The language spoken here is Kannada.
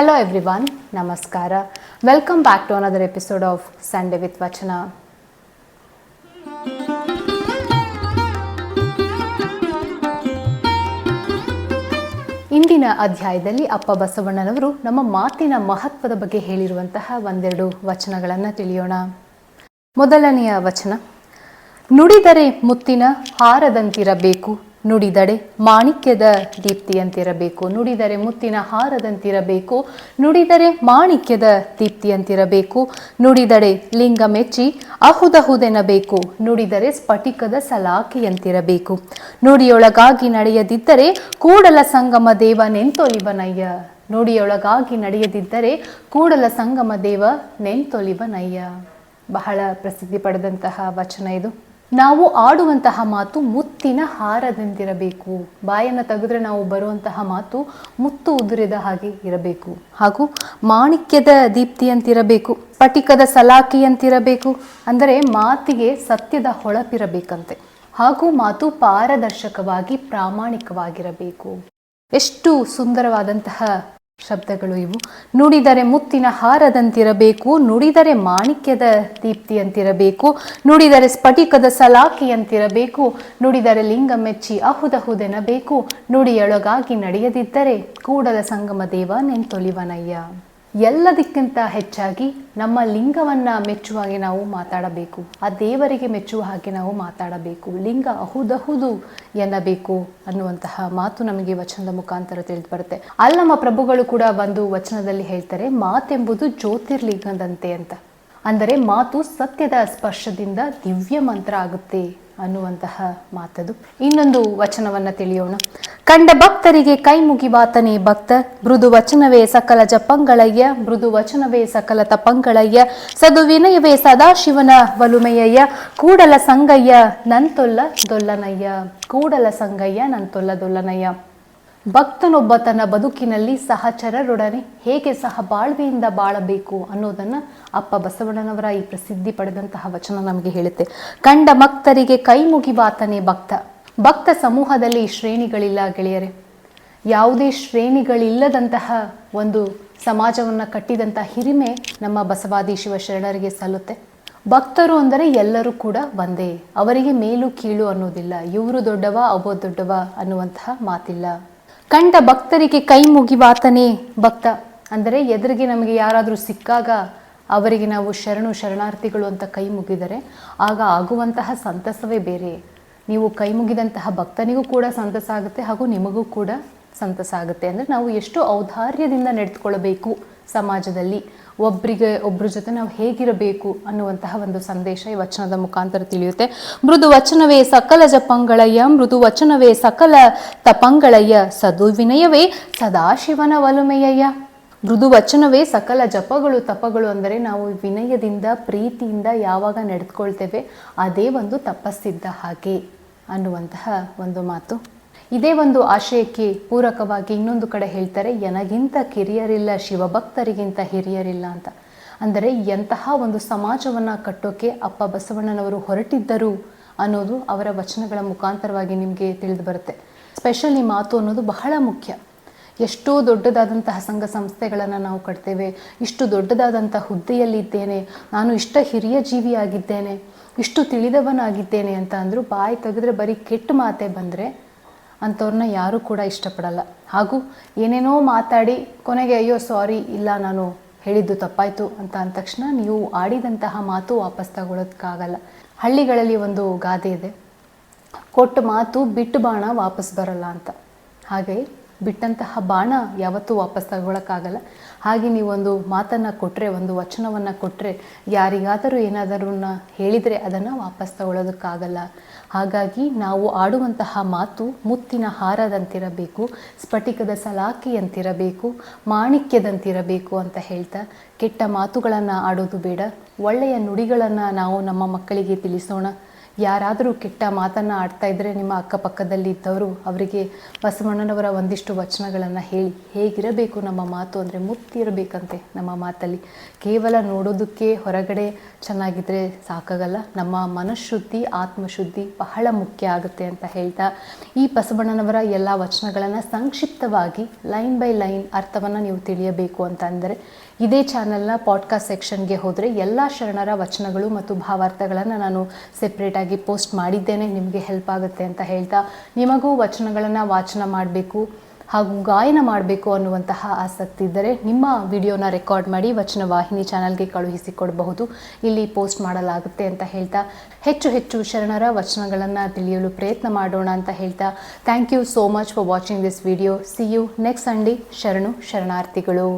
Hello everyone, ನಮಸ್ಕಾರ welcome back to another episode of Sunday with Vachana ಇಂದಿನ ಅಧ್ಯಾಯದಲ್ಲಿ ಅಪ್ಪ ಬಸವಣ್ಣನವರು ನಮ್ಮ ಮಾತಿನ ಮಹತ್ವದ ಬಗ್ಗೆ ಹೇಳಿರುವಂತಹ ಒಂದೆರಡು ವಚನಗಳನ್ನು ತಿಳಿಯೋಣ. ಮೊದಲನೆಯ ವಚನ ನುಡಿದರೆ ಮುತ್ತಿನ ಹಾರದಂತಿರಬೇಕು. ನುಡಿದಡೆ ಮಾಣಿಕ್ಯದ ದೀಪ್ತಿಯಂತಿರಬೇಕು, ನುಡಿದರೆ ಮುತ್ತಿನ ಹಾರದಂತಿರಬೇಕು, ನುಡಿದರೆ ಮಾಣಿಕ್ಯದ ದೀಪ್ತಿಯಂತಿರಬೇಕು ನುಡಿದಡೆ ಲಿಂಗ ಮೆಚ್ಚಿ ಅಹುದಹುದೆನಬೇಕು, ನುಡಿದರೆ ಸ್ಫಟಿಕದ ಸಲಾಕೆಯಂತಿರಬೇಕು ನುಡಿಯೊಳಗಾಗಿ ನಡೆಯದಿದ್ದರೆ ಕೂಡಲ ಸಂಗಮ ದೇವ ನುಡಿಯೊಳಗಾಗಿ ನಡೆಯದಿದ್ದರೆ ಕೂಡಲ ಸಂಗಮ ದೇವ ನೆಂತೊಲಿಬನಯ್ಯ. ಬಹಳ ಪ್ರಸಿದ್ಧಿ ಪಡೆದಂತಹ ವಚನ ಇದು. ನಾವು ಆಡುವಂತಹ ಮಾತು ಮುತ್ತಿನ ಹಾರದಂತಿರಬೇಕು. ಬಾಯನ್ನು ತೆಗೆದ್ರೆ ನಾವು ಬರುವಂತಹ ಮಾತು ಮುತ್ತು ಉದುರಿದ ಹಾಗೆ ಇರಬೇಕು. ಹಾಗೂ ಮಾಣಿಕ್ಯದ ದೀಪ್ತಿಯಂತಿರಬೇಕು ಸ್ಫಟಿಕದ ಸಲಾಕಿಯಂತಿರಬೇಕು, ಅಂದರೆ ಮಾತಿಗೆ ಸತ್ಯದ ಹೊಳಪಿರಬೇಕಂತೆ. ಹಾಗೂ ಮಾತು ಪಾರದರ್ಶಕವಾಗಿ ಪ್ರಾಮಾಣಿಕವಾಗಿರಬೇಕು. ಎಷ್ಟು ಸುಂದರವಾದಂತಹ ಶಬ್ದಗಳು ಇವು. ನುಡಿದರೆ ಮುತ್ತಿನ ಹಾರದಂತಿರಬೇಕು, ನುಡಿದರೆ ಮಾಣಿಕ್ಯದ ದೀಪ್ತಿಯಂತಿರಬೇಕು, ನುಡಿದರೆ ಸ್ಫಟಿಕದ ಸಲಾಕಿಯಂತಿರಬೇಕು ನುಡಿದರೆ ಲಿಂಗ ಮೆಚ್ಚಿ ಅಹುದಹುದೆನಬೇಕು, ನುಡಿಯೊಳಗಾಗಿ ನಡೆಯದಿದ್ದರೆ ಕೂಡಲ ಸಂಗಮ ದೇವ ನೆಂತೊಲಿವನಯ್ಯ ಎಲ್ಲದಕ್ಕಿಂತ ಹೆಚ್ಚಾಗಿ ನಮ್ಮ ಲಿಂಗವನ್ನ ಮೆಚ್ಚುವ ಹಾಗೆ ನಾವು ಮಾತಾಡಬೇಕು. ಆ ದೇವರಿಗೆ ಮೆಚ್ಚುವ ಹಾಗೆ ನಾವು ಮಾತಾಡಬೇಕು. ಲಿಂಗ ಅಹುದಹುದು ಎನ್ನಬೇಕು ಅನ್ನುವಂತಹ ಮಾತು ನಮಗೆ ವಚನದ ಮುಖಾಂತರ ತಿಳಿದು ಬರುತ್ತೆ ಅಲ್ಲಮ್ಮ ಪ್ರಭುಗಳು ಕೂಡ ಒಂದು ವಚನದಲ್ಲಿ ಹೇಳ್ತಾರೆ, ಮಾತೆಂಬುದು ಜ್ಯೋತಿರ್ಲಿಂಗದಂತೆ ಅಂತ. ಅಂದರೆ ಮಾತು ಸತ್ಯದ ಸ್ಪರ್ಶದಿಂದ ದಿವ್ಯ ಮಂತ್ರ ಆಗುತ್ತೆ. ಅನ್ನುವಂತಹ ಮಾತದು. ಇನ್ನೊಂದು ವಚನವನ್ನ ತಿಳಿಯೋಣ. ಕಂಡ ಭಕ್ತರಿಗೆ ಕೈ ಮುಗಿಬಾತನೇ ಭಕ್ತ, ಮೃದು ವಚನವೇ ಸಕಲ ಜಪಂಗಳಯ್ಯ, ಮೃದು ವಚನವೇ ಸಕಲ ತಪಂಗಳಯ್ಯ. ಸದು ವಿನಯವೇ ಸದಾಶಿವನ ವಲುಮೆಯಯ್ಯ, ಕೂಡಲ ಸಂಗಯ್ಯ ನಂತೊಲ್ಲ ದೊಲ್ಲನಯ್ಯ, ಕೂಡಲ ಸಂಗಯ್ಯ ನಂತೊಲ್ಲ ದೊಲ್ಲನಯ್ಯ. ಭಕ್ತನೊಬ್ಬ ತನ್ನ ಬದುಕಿನಲ್ಲಿ ಸಹಚರರೊಡನೆ ಹೇಗೆ ಸಹ ಬಾಳ್ವೆಯಿಂದ ಬಾಳಬೇಕು ಅನ್ನೋದನ್ನ ಅಪ್ಪ ಬಸವಣ್ಣನವರ ಈ ಪ್ರಸಿದ್ಧಿ ಪಡೆದಂತಹ ವಚನ ನಮಗೆ ಹೇಳುತ್ತೆ. ಕಂಡ ಭಕ್ತರಿಗೆ ಕೈ ಮುಗಿಬಾತನೇ ಭಕ್ತ. ಭಕ್ತ ಸಮೂಹದಲ್ಲಿ ಶ್ರೇಣಿಗಳಿಲ್ಲ ಗೆಳೆಯರೆ. ಯಾವುದೇ ಶ್ರೇಣಿಗಳಿಲ್ಲದಂತಹ ಒಂದು ಸಮಾಜವನ್ನು ಕಟ್ಟಿದಂತಹ ಹಿರಿಮೆ ನಮ್ಮ ಬಸವಾದಿ ಶಿವಶರಣರಿಗೆ ಸಲ್ಲುತ್ತೆ. ಭಕ್ತರು ಅಂದರೆ ಎಲ್ಲರೂ ಕೂಡ ಒಂದೇ. ಅವರಿಗೆ ಮೇಲು ಕೀಳು ಅನ್ನೋದಿಲ್ಲ. ಇವರು ದೊಡ್ಡವ, ಅವೋ ದೊಡ್ಡವ ಅನ್ನುವಂತಹ ಮಾತಿಲ್ಲ. ಕಂಡ ಭಕ್ತರಿಗೆ ಕೈ ಮುಗಿವಾತನೇ ಭಕ್ತ. ಅಂದರೆ ಎದುರಿಗೆ ನಮಗೆ ಯಾರಾದರೂ ಸಿಕ್ಕಾಗ ಅವರಿಗೆ ನಾವು ಶರಣು ಶರಣಾರ್ಥಿಗಳು ಅಂತ ಕೈ ಮುಗಿದರೆ ಆಗ ಆಗುವಂತಹ ಸಂತಸವೇ ಬೇರೆ. ನೀವು ಕೈ ಮುಗಿದಂತಹ ಭಕ್ತನಿಗೂ ಕೂಡ ಸಂತಸ ಆಗುತ್ತೆ ಹಾಗೂ ನಿಮಗೂ ಕೂಡ ಸಂತಸ ಆಗುತ್ತೆ. ಅಂದರೆ ನಾವು ಎಷ್ಟು ಔದಾರ್ಯದಿಂದ ನಡೆದುಕೊಳ್ಳಬೇಕು ಸಮಾಜದಲ್ಲಿ ಒಬ್ಬರಿಗೆ ಒಬ್ಬರ ಜೊತೆ ನಾವು ಹೇಗಿರಬೇಕು ಅನ್ನುವಂತಹ ಒಂದು ಸಂದೇಶ ಈ ವಚನದ ಮುಖಾಂತರ ತಿಳಿಯುತ್ತೆ. ಮೃದು ವಚನವೇ ಸಕಲ ಜಪಂಗಳಯ್ಯ, ಮೃದು ವಚನವೇ ಸಕಲ ತಪಂಗಳಯ್ಯ ಸದು ವಿನಯವೇ ಸದಾಶಿವನ ವಲುಮೆಯಯ್ಯ. ಮೃದು ವಚನವೇ ಸಕಲ ಜಪಗಳು, ತಪಗಳು ಅಂದರೆ ನಾವು ವಿನಯದಿಂದ, ಪ್ರೀತಿಯಿಂದ ಯಾವಾಗ ನಡೆದುಕೊಳ್ತೇವೆ, ಅದೇ ಒಂದು ತಪಸ್ಸಿದ್ದ ಹಾಗೆ ಅನ್ನುವಂತಹ ಒಂದು ಮಾತು. ಇದೇ ಒಂದು ಆಶಯಕ್ಕೆ ಪೂರಕವಾಗಿ ಇನ್ನೊಂದು ಕಡೆ ಹೇಳ್ತಾರೆ, ಎನಗಿಂತ ಕಿರಿಯರಿಲ್ಲ, ಶಿವಭಕ್ತರಿಗಿಂತ ಹಿರಿಯರಿಲ್ಲ ಅಂತ. ಅಂದರೆ ಎಂತಹ ಒಂದು ಸಮಾಜವನ್ನು ಕಟ್ಟೋಕೆ ಅಪ್ಪ ಬಸವಣ್ಣನವರು ಹೊರಟಿದ್ದರು ಅನ್ನೋದು ಅವರ ವಚನಗಳ ಮುಖಾಂತರವಾಗಿ ನಿಮಗೆ ತಿಳಿದು ಬರುತ್ತೆ. ಸ್ಪೆಷಲಿ ಮಾತು ಅನ್ನೋದು ಬಹಳ ಮುಖ್ಯ. ಎಷ್ಟೋ ದೊಡ್ಡದಾದಂತಹ ಸಂಘ ಸಂಸ್ಥೆಗಳನ್ನು ನಾವು ಕಟ್ತೇವೆ, ಇಷ್ಟು ದೊಡ್ಡದಾದಂಥ ಹುದ್ದೆಯಲ್ಲಿದ್ದೇನೆ ನಾನು ಇಷ್ಟ ಹಿರಿಯ ಜೀವಿಯಾಗಿದ್ದೇನೆ ಇಷ್ಟು ತಿಳಿದವನಾಗಿದ್ದೇನೆ ಅಂತ ಅಂದರೂ ಬಾಯಿ ತೆಗೆದ್ರೆ ಬರೀ ಕೆಟ್ಟ ಮಾತೆ ಬಂದರೆ ಅಂಥವ್ರನ್ನ ಯಾರೂ ಕೂಡ ಇಷ್ಟಪಡಲ್ಲ. ಹಾಗೂ ಏನೇನೋ ಮಾತಾಡಿ ಕೊನೆಗೆ ಅಯ್ಯೋ ಸಾರಿ, ಇಲ್ಲ ನಾನು ಹೇಳಿದ್ದು ತಪ್ಪಾಯಿತು ಅಂತ ಅಂದ ತಕ್ಷಣ ನೀವು ಆಡಿದಂತಹ ಮಾತು ವಾಪಸ್ ತಗೊಳ್ಳೋದಕ್ಕಾಗಲ್ಲ ಹಳ್ಳಿಗಳಲ್ಲಿ ಒಂದು ಗಾದೆ ಇದೆ. ಕೊಟ್ಟ ಮಾತು ಬಿಟ್ಟು ಬಾಣ ವಾಪಸ್ ಬರಲ್ಲ ಅಂತ. ಹಾಗೆ ಬಿಟ್ಟಂತಹ ಬಾಣ ಯಾವತ್ತೂ ವಾಪಸ್ ತಗೊಳಕ್ಕಾಗಲ್ಲ. ಹಾಗೆ ನೀವೊಂದು ಮಾತನ್ನು ಕೊಟ್ಟರೆ ಒಂದು ವಚನವನ್ನು ಕೊಟ್ಟರೆ ಯಾರಿಗಾದರೂ ಏನಾದರೂ ಹೇಳಿದರೆ ಅದನ್ನು ವಾಪಸ್ ತಗೊಳ್ಳೋದಕ್ಕಾಗಲ್ಲ ಹಾಗಾಗಿ ನಾವು ಆಡುವಂತಹ ಮಾತು ಮುತ್ತಿನ ಹಾರದಂತಿರಬೇಕು, ಸ್ಫಟಿಕದ ಸಲಾಕೆಯಂತಿರಬೇಕು, ಮಾಣಿಕ್ಯದಂತಿರಬೇಕು ಅಂತ ಹೇಳ್ತಾ, ಕೆಟ್ಟ ಮಾತುಗಳನ್ನು ಆಡೋದು ಬೇಡ. ಒಳ್ಳೆಯ ನುಡಿಗಳನ್ನು ನಾವು ನಮ್ಮ ಮಕ್ಕಳಿಗೆ ತಿಳಿಸೋಣ. ಯಾರಾದರೂ ಕೆಟ್ಟ ಮಾತನ್ನು ಆಡ್ತಾ ಇದ್ದರೆ ನಿಮ್ಮ ಅಕ್ಕಪಕ್ಕದಲ್ಲಿ ಇದ್ದವರು ಅವರಿಗೆ ಬಸವಣ್ಣನವರ ಒಂದಿಷ್ಟು ವಚನಗಳನ್ನು ಹೇಳಿ. ಹೇಗಿರಬೇಕು ನಮ್ಮ ಮಾತು ಅಂದರೆ ಮುಕ್ತಿ ಇರಬೇಕಂತೆ ನಮ್ಮ ಮಾತಲ್ಲಿ. ಕೇವಲ ನೋಡೋದಕ್ಕೆ ಹೊರಗಡೆ ಚೆನ್ನಾಗಿದ್ದರೆ ಸಾಕಾಗಲ್ಲ. ನಮ್ಮ ಮನಃಶುದ್ಧಿ, ಆತ್ಮಶುದ್ಧಿ ಬಹಳ ಮುಖ್ಯ ಆಗುತ್ತೆ ಅಂತ ಹೇಳ್ತಾ ಈ ಬಸವಣ್ಣನವರ ಎಲ್ಲ ವಚನಗಳನ್ನು ಸಂಕ್ಷಿಪ್ತವಾಗಿ ಲೈನ್ ಬೈ ಲೈನ್ ಅರ್ಥವನ್ನು ನೀವು ತಿಳಿಯಬೇಕು ಅಂತ ಅಂದರೆ ಇದೇ ಚಾನಲ್ನ ಪಾಡ್ಕಾಸ್ಟ್ ಸೆಕ್ಷನ್ಗೆ ಹೋದರೆ ಎಲ್ಲ ಶರಣರ ವಚನಗಳು ಮತ್ತು ಭಾವಾರ್ಥಗಳನ್ನು ನಾನು ಸೆಪ್ರೇಟಾಗಿ ಪೋಸ್ಟ್ ಮಾಡಿದ್ದೇನೆ, ನಿಮಗೆ ಹೆಲ್ಪ್ ಆಗುತ್ತೆ ಅಂತ ಹೇಳ್ತಾ ನಿಮಗೂ ವಚನಗಳನ್ನು ವಾಚನ ಮಾಡಬೇಕು ಹಾಗೂ ಗಾಯನ ಮಾಡಬೇಕು ಅನ್ನುವಂತಹ ಆಸಕ್ತಿ ಇದ್ದರೆ ನಿಮ್ಮ ವಿಡಿಯೋನ ರೆಕಾರ್ಡ್ ಮಾಡಿ ವಚನ ವಾಹಿನಿ ಚಾನಲ್ಗೆ ಕಳುಹಿಸಿಕೊಡಬಹುದು. ಇಲ್ಲಿ ಪೋಸ್ಟ್ ಮಾಡಲಾಗುತ್ತೆ ಅಂತ ಹೇಳ್ತಾ ಹೆಚ್ಚು ಹೆಚ್ಚು ಶರಣರ ವಚನಗಳನ್ನು ತಿಳಿಯಲು ಪ್ರಯತ್ನ ಮಾಡೋಣ ಅಂತ ಹೇಳ್ತಾ thank you so much for watching this video see you next Sunday ಶರಣು ಶರಣಾರ್ಥಿಗಳು.